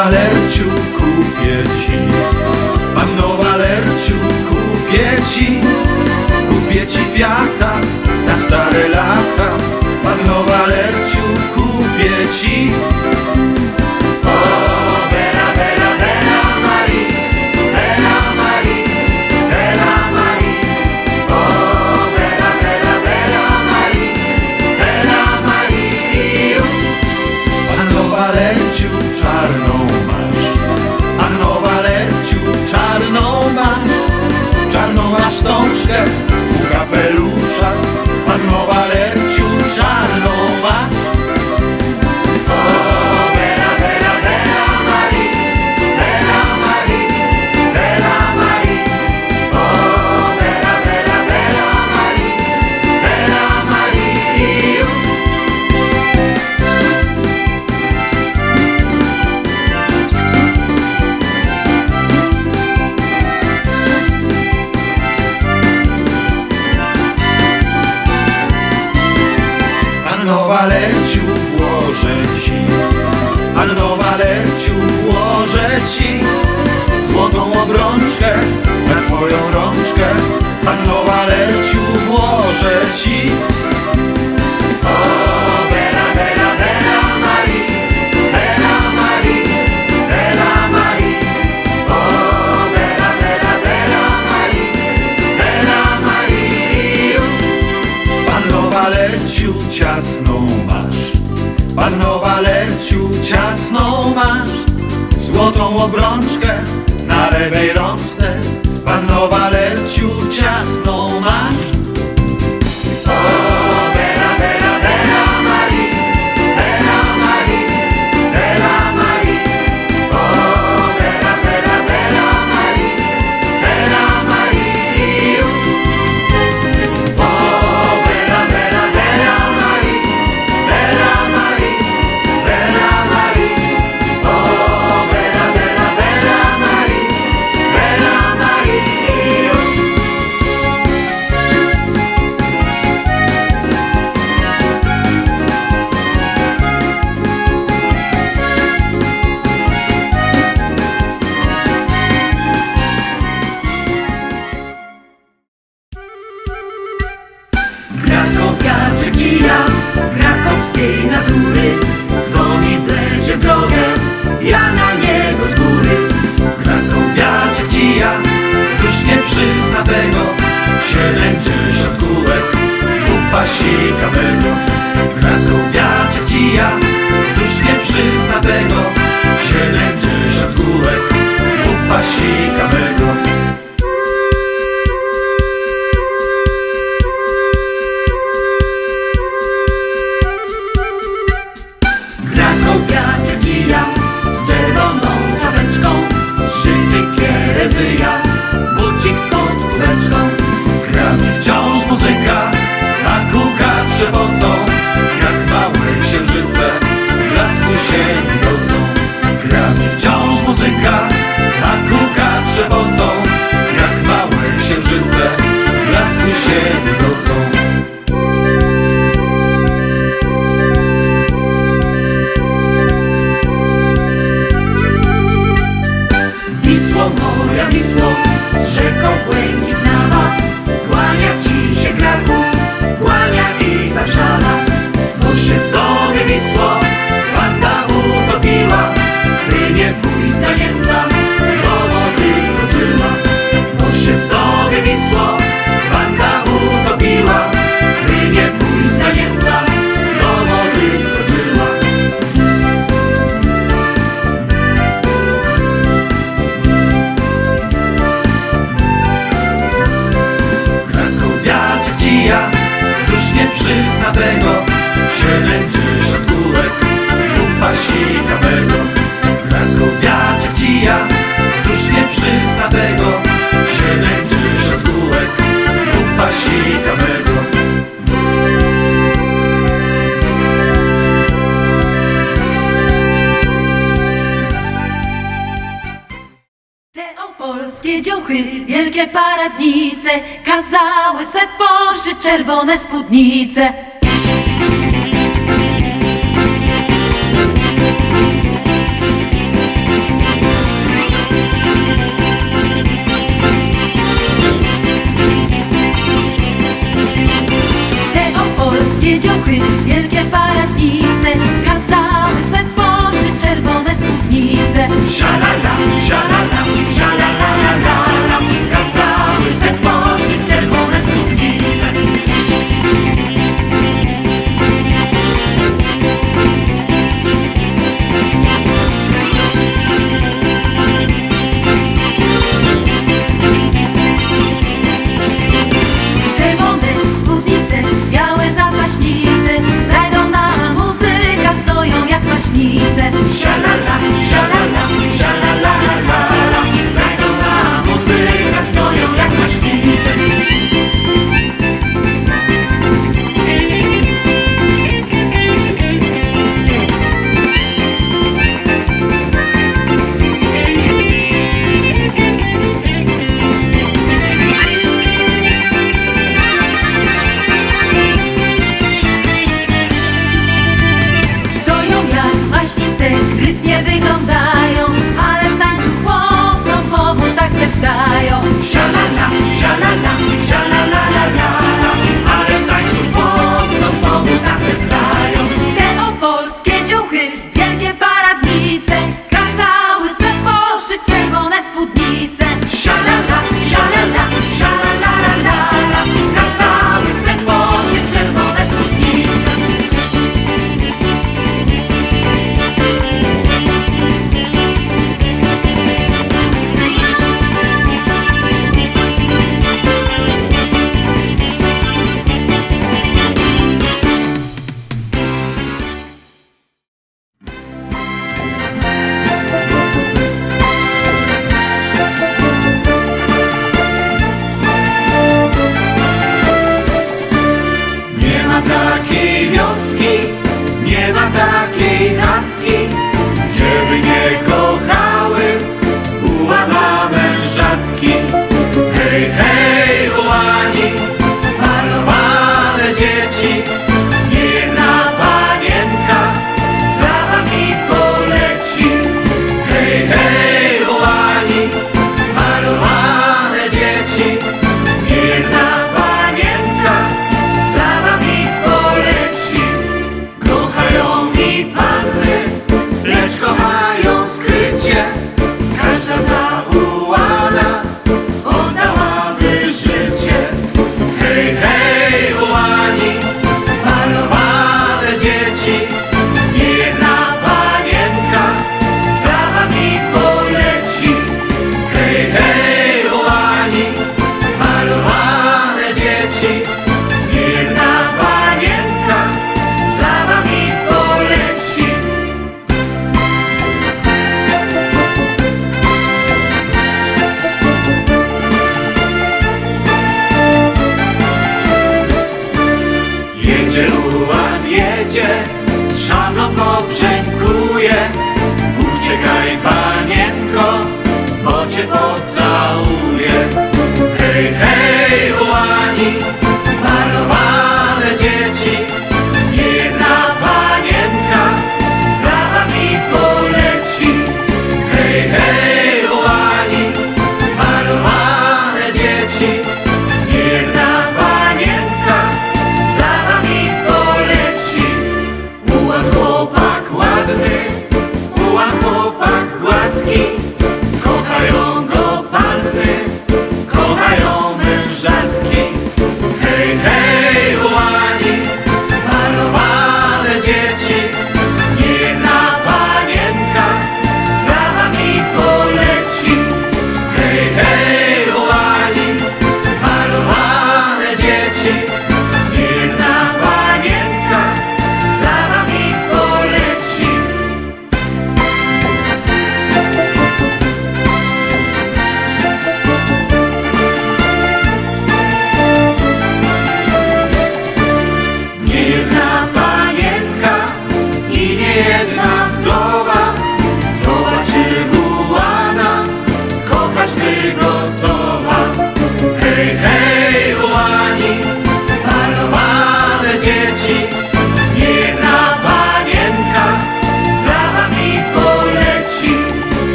Walerciu ci. Panno Walerciu kupię ci. Kupię ci Fiata na stare lata. Panno Walerciu kupię ci. São José, o just not. Polskie dziuchy, wielkie paradnice Kazały se porszy czerwone spódnice Tego polskie dziuchy, wielkie paradnice Kazały se porszy czerwone spódnice Szalala!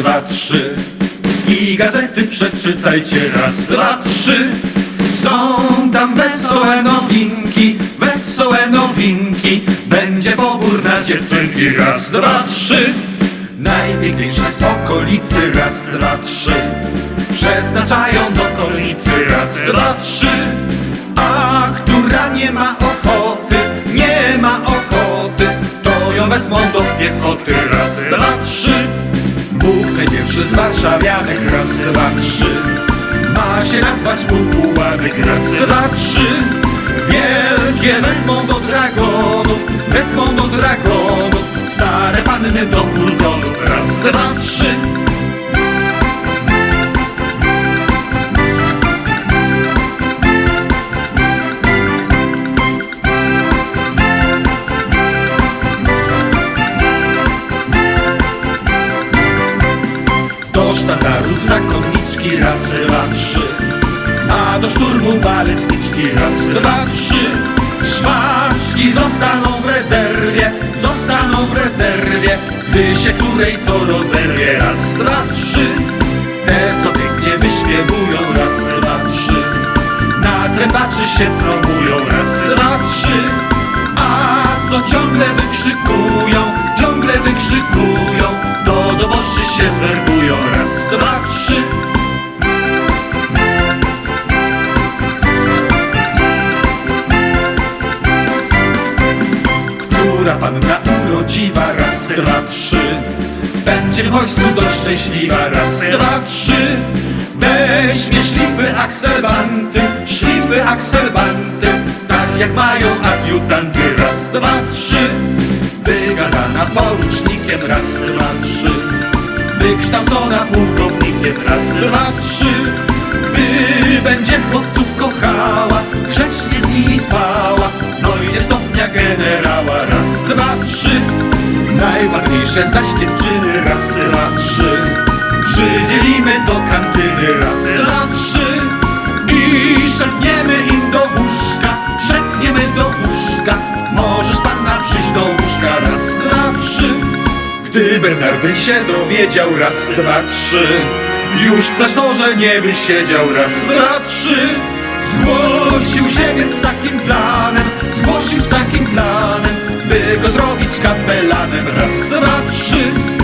Dwa, trzy. I gazety przeczytajcie raz, dwa, trzy. Są tam wesołe nowinki, wesołe nowinki. Będzie pobór na dziewczynki raz, dwa, trzy. Najpiękniejsze z okolicy raz, dwa, trzy. Przeznaczają do kolnicy raz, dwa, trzy. A która nie ma ochoty, nie ma ochoty To ją wezmą do piechoty raz, dwa, trzy Bóg najpierwszy z warszawianek raz, dwa, trzy. Ma się nazwać Ułanek raz, dwa, trzy. Wielkie wezmą do dragonów, wezmą do dragonów. Stare panny do furgonów raz, dwa, trzy zakonniczki raz, dwa, trzy. A do szturmu baletniczki raz, dwa, trzy. Szwaczki zostaną w rezerwie, zostaną w rezerwie. Gdy się której co rozerwie raz, dwa, trzy. Te co pięknie wyśpiewują raz, dwa, trzy. Na trębaczy się promują raz, dwa, trzy. A co ciągle wykrzykują, wykrzykują Do dobożczy się zwerbują. Raz, dwa, trzy. Która panna urodziwa? Raz, dwa, trzy. Będzie w wojsku dość szczęśliwa. Raz, dwa, trzy. Weźmie szlify akselbanty, szlify akselbanty Tak jak mają adiutanty. Raz, dwa, trzy Wygadana porucznikiem raz, dwa, trzy. Wykształcona pułkownikiem raz, dwa, trzy. Gdy będzie chłopców kochała, grzecznie z nimi spała. Dojdzie stopnia generała raz, dwa, trzy. Najładniejsze zaś dziewczyny raz, dwa, trzy. Przydzielimy do kantyny raz, dwa, trzy. I szepniemy im do łóżka, szepniemy do łóżka Bernardyn się dowiedział raz, dwa, trzy. Już w klasztorze nie wysiedział raz, dwa, trzy. Zgłosił się więc z takim planem Zgłosił z takim planem By go zrobić kapelanem. Raz, dwa, trzy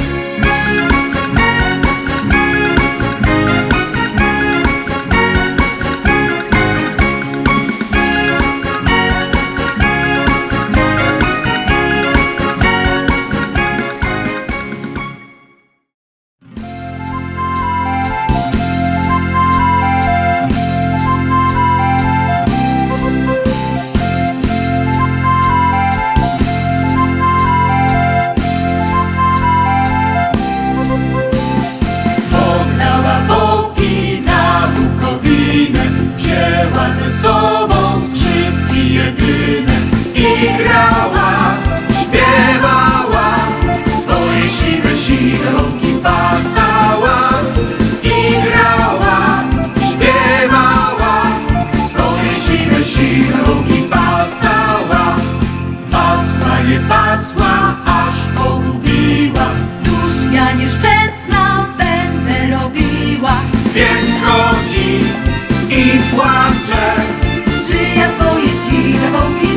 nieszczęsna będę robiła. Więc chodzi i płacze Czy ja swoje siwe wąki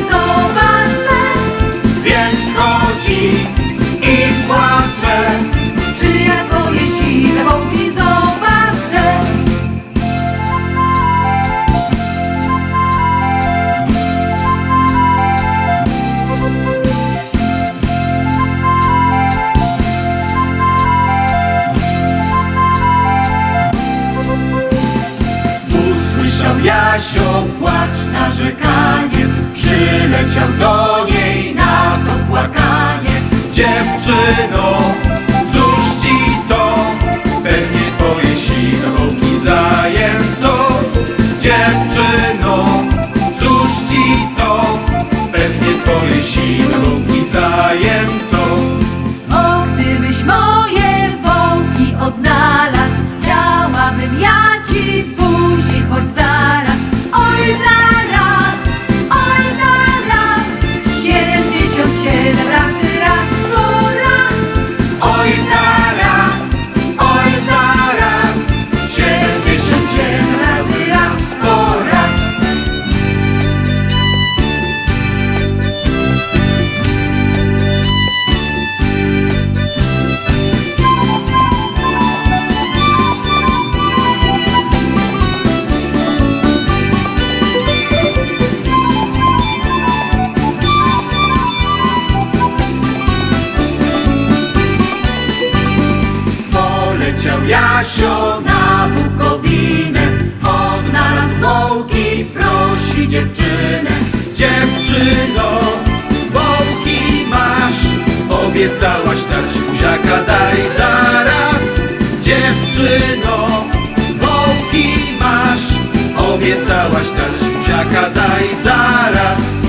Przyleciał do niej na to płakanie. Dziewczyno, obiecałaś dać buziaka, daj zaraz. Dziewczyno, bołki masz. Obiecałaś dać buziaka, daj zaraz.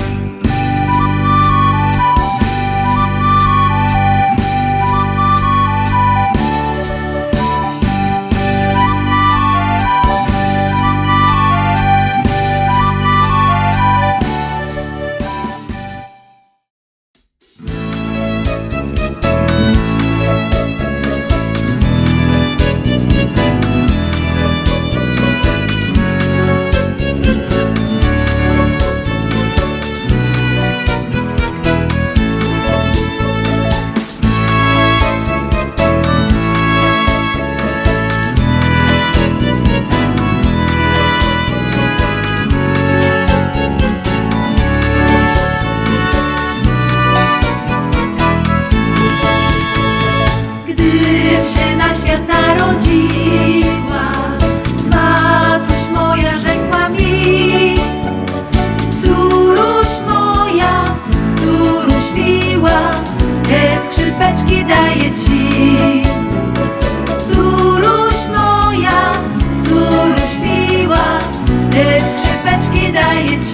you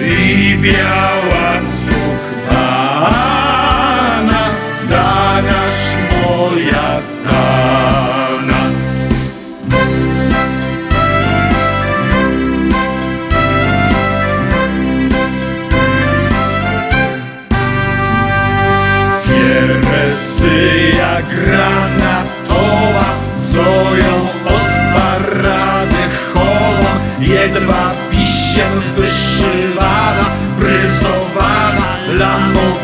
i biała sukmana, danasz moja dana. Pieresyja granatowa, co ją od parady chowa, jedwa pisiem wyszy Riznovana la moda.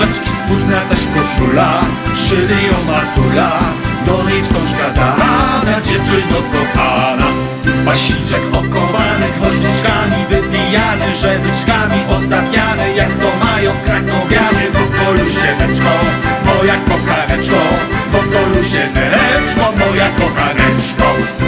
Rzeczki spódna zaś koszula Szyny ją martula Do no niej wciąż katana Dziewczyno kochana. Pasiczek okowany Chłodziczkami wypijany Żebyczkami ozdabiany Jak to mają krakowiany Pokoju sieweczko Moja kokaneczko. Pokoju sieweczko Moja kokaneczko.